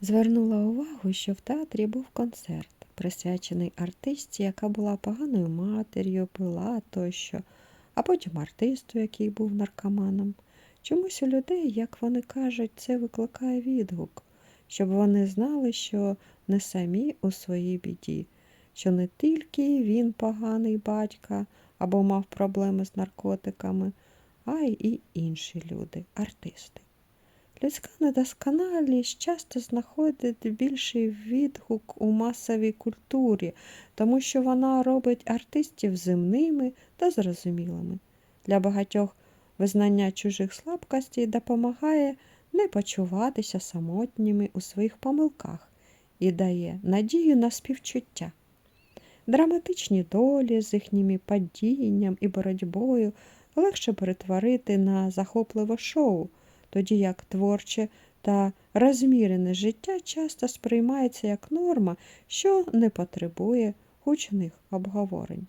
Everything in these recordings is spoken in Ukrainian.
Звернула увагу, що в театрі був концерт, присвячений артистці, яка була поганою матір'ю, пила тощо, а потім артисту, який був наркоманом. Чомусь у людей, як вони кажуть, це викликає відгук, щоб вони знали, що не самі у своїй біді, що не тільки він поганий батька або мав проблеми з наркотиками, а й інші люди, артисти. Людська недосконалість часто знаходить більший відгук у масовій культурі, тому що вона робить артистів земними та зрозумілими. Для багатьох визнання чужих слабкостей допомагає не почуватися самотніми у своїх помилках і дає надію на співчуття. Драматичні долі з їхніми падінням і боротьбою легше перетворити на захопливе шоу, тоді як творче та розмірене життя часто сприймається як норма, що не потребує гучних обговорень.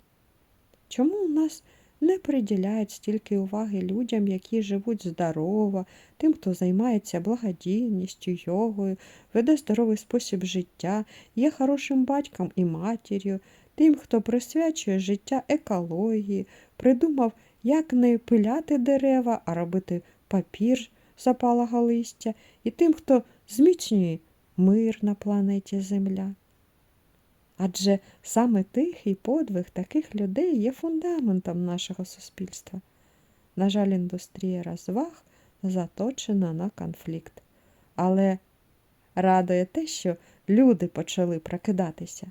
Чому у нас не приділяють стільки уваги людям, які живуть здорово, тим, хто займається благодійністю, йогою, веде здоровий спосіб життя, є хорошим батьком і матір'ю, тим, хто присвячує життя екології, придумав, як не пиляти дерева, а робити папір запалого листя, і тим, хто зміцнює мир на планеті Земля. Адже саме тихий подвиг таких людей є фундаментом нашого суспільства. На жаль, індустрія розваг заточена на конфлікт. Але радує те, що люди почали прокидатися.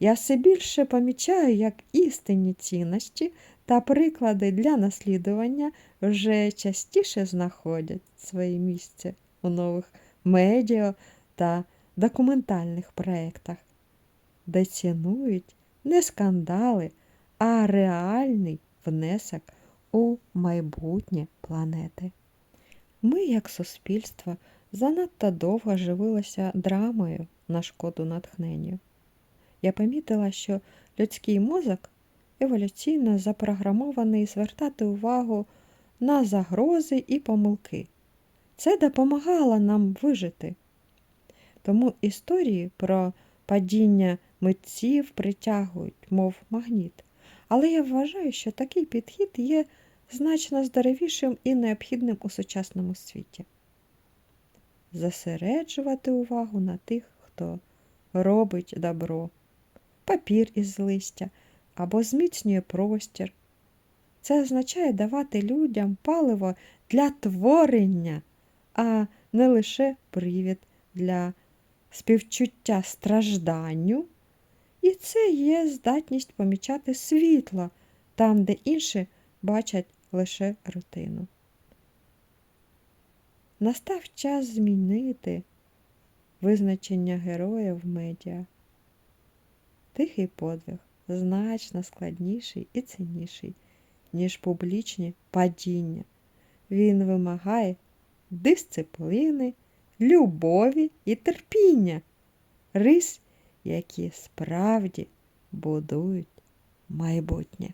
Я все більше помічаю, як істинні цінності та приклади для наслідування вже частіше знаходять своє місце у нових медіа та документальних проєктах, де цінують не скандали, а реальний внесок у майбутнє планети. Ми, як суспільство, занадто довго живилися драмою на шкоду натхненню. Я помітила, що людський мозок еволюційно запрограмований звертати увагу на загрози і помилки. Це допомагало нам вижити. Тому історії про падіння митців притягують, мов магніт. Але я вважаю, що такий підхід є значно здоровішим і необхідним у сучасному світі. Засереджувати увагу на тих, хто робить добро, папір із листя або зміцнює простір. Це означає давати людям паливо для творення, а не лише привід для співчуття стражданню. І це є здатність помічати світло там, де інші бачать лише рутину. Настав час змінити визначення героя в медіа. Тихий подвиг значно складніший і цінніший, ніж публічні падіння. Він вимагає дисципліни, любові і терпіння, рис, які справді будують майбутнє.